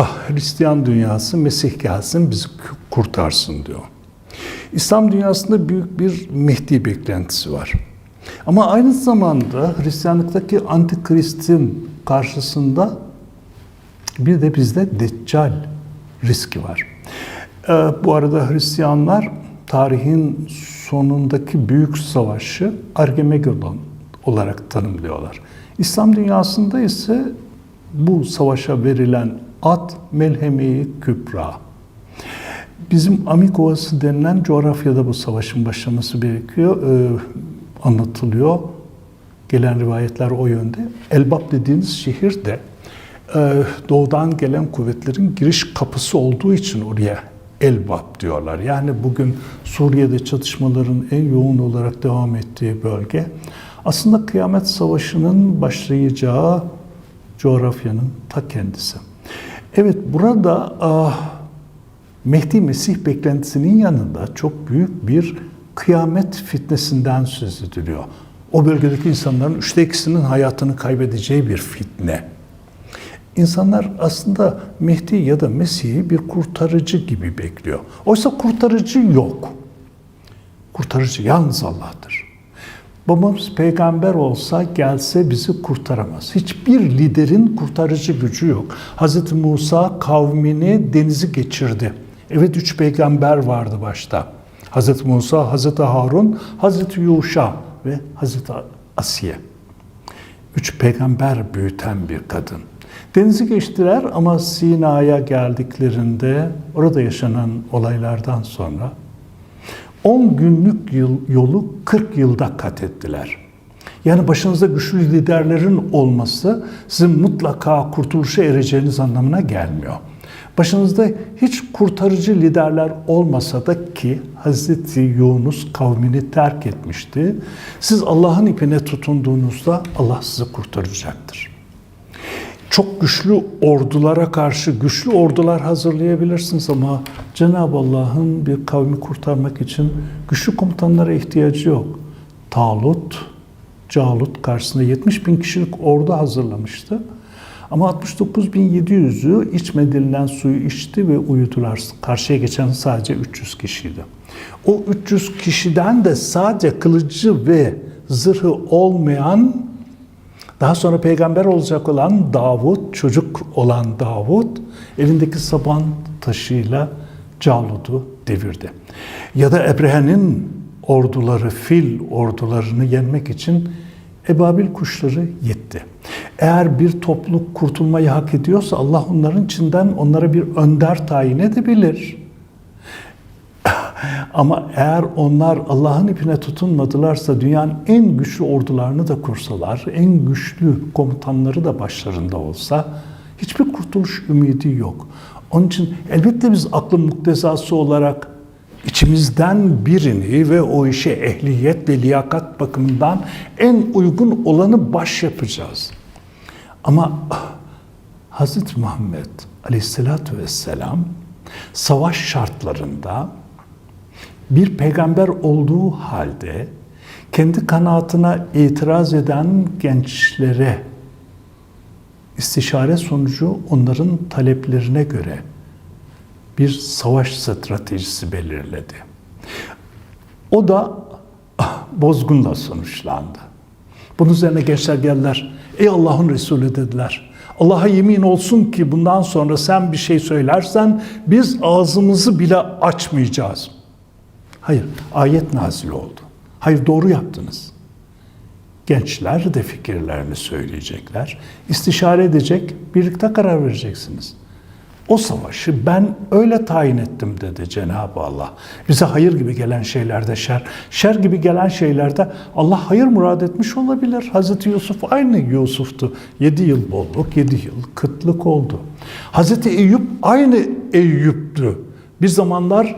ah Hristiyan dünyası Mesih gelsin bizi kurtarsın diyor. İslam dünyasında büyük bir Mehdi beklentisi var. Ama aynı zamanda Hristiyanlıktaki antikristin karşısında bir de bizde Deccal riski var. Ee, bu arada Hristiyanlar tarihin sonundaki büyük savaşı Argemegedon olarak tanımlıyorlar. İslam dünyasında ise bu savaşa verilen ad Melheme-i Kübra. Bizim Amik Ovası denilen coğrafyada bu savaşın başlaması gerekiyor, ee, anlatılıyor. Gelen rivayetler o yönde. Elbap dediğiniz şehir de e, doğudan gelen kuvvetlerin giriş kapısı olduğu için oraya Elbap diyorlar. Yani bugün Suriye'de çatışmaların en yoğun olarak devam ettiği bölge. Aslında Kıyamet Savaşı'nın başlayacağı coğrafyanın ta kendisi. Evet burada ah, Mehdi Mesih beklentisinin yanında çok büyük bir kıyamet fitnesinden söz ediliyor. O bölgedeki insanların üçte ikisinin hayatını kaybedeceği bir fitne. İnsanlar aslında Mehdi ya da Mesih'i bir kurtarıcı gibi bekliyor. Oysa kurtarıcı yok. Kurtarıcı yalnız Allah'tır. Babamız peygamber olsa gelse bizi kurtaramaz. Hiçbir liderin kurtarıcı gücü yok. Hz. Musa kavmini denizi geçirdi. Evet üç peygamber vardı başta. Hz. Musa, Hz. Harun, Hz. Yuşa ve Hz. Asiye. Üç peygamber büyüten bir kadın. Denizi geçtiler ama Sina'ya geldiklerinde orada yaşanan olaylardan sonra 10 günlük yolu 40 yılda kat ettiler. Yani başınızda güçlü liderlerin olması sizin mutlaka kurtuluşa ereceğiniz anlamına gelmiyor. Başınızda hiç kurtarıcı liderler olmasa da ki Hazreti Yunus kavmini terk etmişti. Siz Allah'ın ipine tutunduğunuzda Allah sizi kurtaracaktır. Çok güçlü ordulara karşı güçlü ordular hazırlayabilirsiniz ama Cenab-ı Allah'ın bir kavmi kurtarmak için güçlü komutanlara ihtiyacı yok. Talut, Calut karşısında 70 bin kişilik ordu hazırlamıştı. Ama 69.700'ü içmedilen suyu içti ve uyudular. Karşıya geçen sadece 300 kişiydi. O 300 kişiden de sadece kılıcı ve zırhı olmayan daha sonra peygamber olacak olan Davut, çocuk olan Davut elindeki saban taşıyla Calut'u devirdi. Ya da Ebrehe'nin orduları, fil ordularını yenmek için ebabil kuşları yetti. Eğer bir topluluk kurtulmayı hak ediyorsa Allah onların içinden onlara bir önder tayin edebilir. Ama eğer onlar Allah'ın ipine tutunmadılarsa dünyanın en güçlü ordularını da kursalar, en güçlü komutanları da başlarında olsa hiçbir kurtuluş ümidi yok. Onun için elbette biz aklın muktezası olarak içimizden birini ve o işe ehliyet ve liyakat bakımından en uygun olanı baş yapacağız. Ama Hz. Muhammed Aleyhisselatü Vesselam savaş şartlarında bir peygamber olduğu halde kendi kanaatına itiraz eden gençlere istişare sonucu onların taleplerine göre bir savaş stratejisi belirledi. O da bozgunla sonuçlandı. Bunun üzerine gençler geldiler. Ey Allah'ın Resulü dediler. Allah'a yemin olsun ki bundan sonra sen bir şey söylersen biz ağzımızı bile açmayacağız. Hayır, ayet nazil oldu. Hayır, doğru yaptınız. Gençler de fikirlerini söyleyecekler. istişare edecek, birlikte karar vereceksiniz. O savaşı ben öyle tayin ettim dedi Cenab-ı Allah. Bize hayır gibi gelen şeylerde şer, şer gibi gelen şeylerde Allah hayır murad etmiş olabilir. Hazreti Yusuf aynı Yusuf'tu. Yedi yıl bolluk, yedi yıl kıtlık oldu. Hazreti Eyüp aynı Eyüp'tü. Bir zamanlar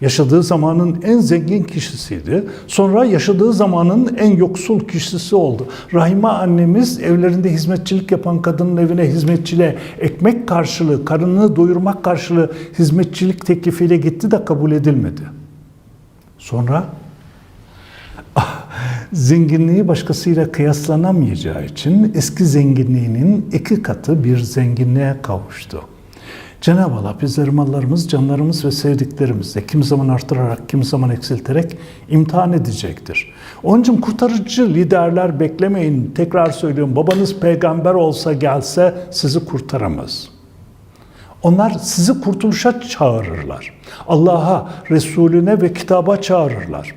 Yaşadığı zamanın en zengin kişisiydi. Sonra yaşadığı zamanın en yoksul kişisi oldu. Rahime annemiz evlerinde hizmetçilik yapan kadının evine hizmetçiliğe ekmek karşılığı, karını doyurmak karşılığı hizmetçilik teklifiyle gitti de kabul edilmedi. Sonra zenginliği başkasıyla kıyaslanamayacağı için eski zenginliğinin iki katı bir zenginliğe kavuştu. Cenab-ı Allah bizleri mallarımız, canlarımız ve sevdiklerimizle kim zaman artırarak, kim zaman eksilterek imtihan edecektir. Onun için kurtarıcı liderler beklemeyin. Tekrar söylüyorum, babanız peygamber olsa gelse sizi kurtaramaz. Onlar sizi kurtuluşa çağırırlar. Allah'a, Resulüne ve kitaba çağırırlar.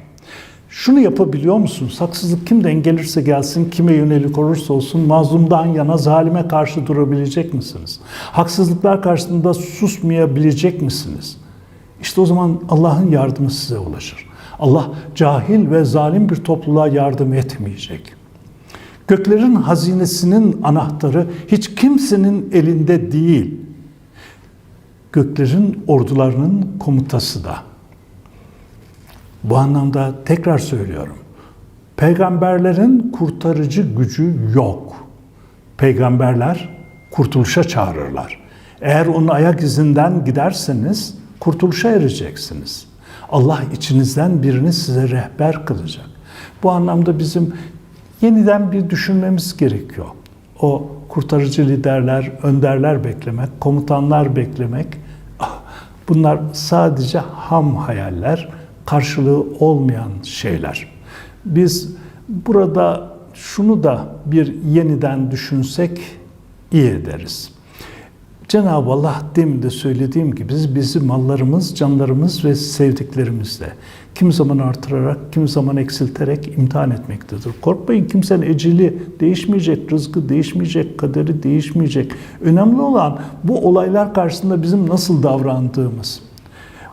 Şunu yapabiliyor musunuz? Haksızlık kimden gelirse gelsin, kime yönelik olursa olsun mazlumdan yana zalime karşı durabilecek misiniz? Haksızlıklar karşısında susmayabilecek misiniz? İşte o zaman Allah'ın yardımı size ulaşır. Allah cahil ve zalim bir topluluğa yardım etmeyecek. Göklerin hazinesinin anahtarı hiç kimsenin elinde değil. Göklerin ordularının komutası da. Bu anlamda tekrar söylüyorum. Peygamberlerin kurtarıcı gücü yok. Peygamberler kurtuluşa çağırırlar. Eğer onun ayak izinden giderseniz kurtuluşa ereceksiniz. Allah içinizden birini size rehber kılacak. Bu anlamda bizim yeniden bir düşünmemiz gerekiyor. O kurtarıcı liderler, önderler beklemek, komutanlar beklemek ah, bunlar sadece ham hayaller, karşılığı olmayan şeyler. Biz burada şunu da bir yeniden düşünsek iyi ederiz. Cenab-ı Allah demin de söylediğim gibi biz bizi mallarımız, canlarımız ve sevdiklerimizle kim zaman artırarak, kim zaman eksilterek imtihan etmektedir. Korkmayın kimsenin eceli değişmeyecek, rızkı değişmeyecek, kaderi değişmeyecek. Önemli olan bu olaylar karşısında bizim nasıl davrandığımız.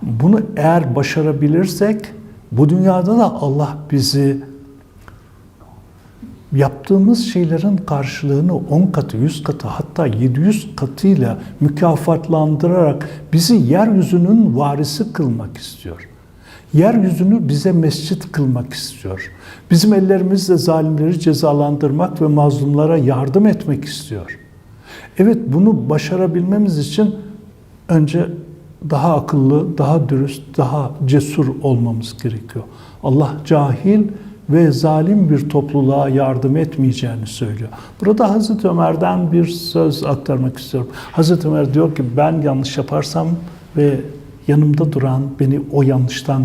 Bunu eğer başarabilirsek bu dünyada da Allah bizi yaptığımız şeylerin karşılığını 10 katı, 100 katı hatta 700 katıyla mükafatlandırarak bizi yeryüzünün varisi kılmak istiyor. Yeryüzünü bize mescit kılmak istiyor. Bizim ellerimizle zalimleri cezalandırmak ve mazlumlara yardım etmek istiyor. Evet bunu başarabilmemiz için önce daha akıllı, daha dürüst, daha cesur olmamız gerekiyor. Allah cahil ve zalim bir topluluğa yardım etmeyeceğini söylüyor. Burada Hazreti Ömer'den bir söz aktarmak istiyorum. Hazreti Ömer diyor ki ben yanlış yaparsam ve yanımda duran beni o yanlıştan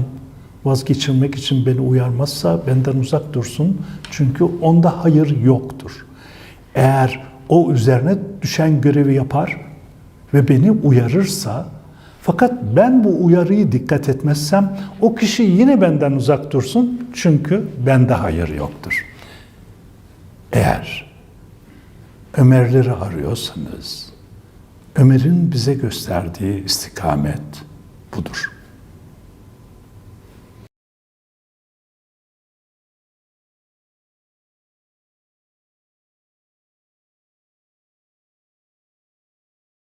vazgeçirmek için beni uyarmazsa benden uzak dursun. Çünkü onda hayır yoktur. Eğer o üzerine düşen görevi yapar ve beni uyarırsa fakat ben bu uyarıyı dikkat etmezsem o kişi yine benden uzak dursun çünkü bende hayır yoktur. Eğer Ömerleri arıyorsanız Ömer'in bize gösterdiği istikamet budur.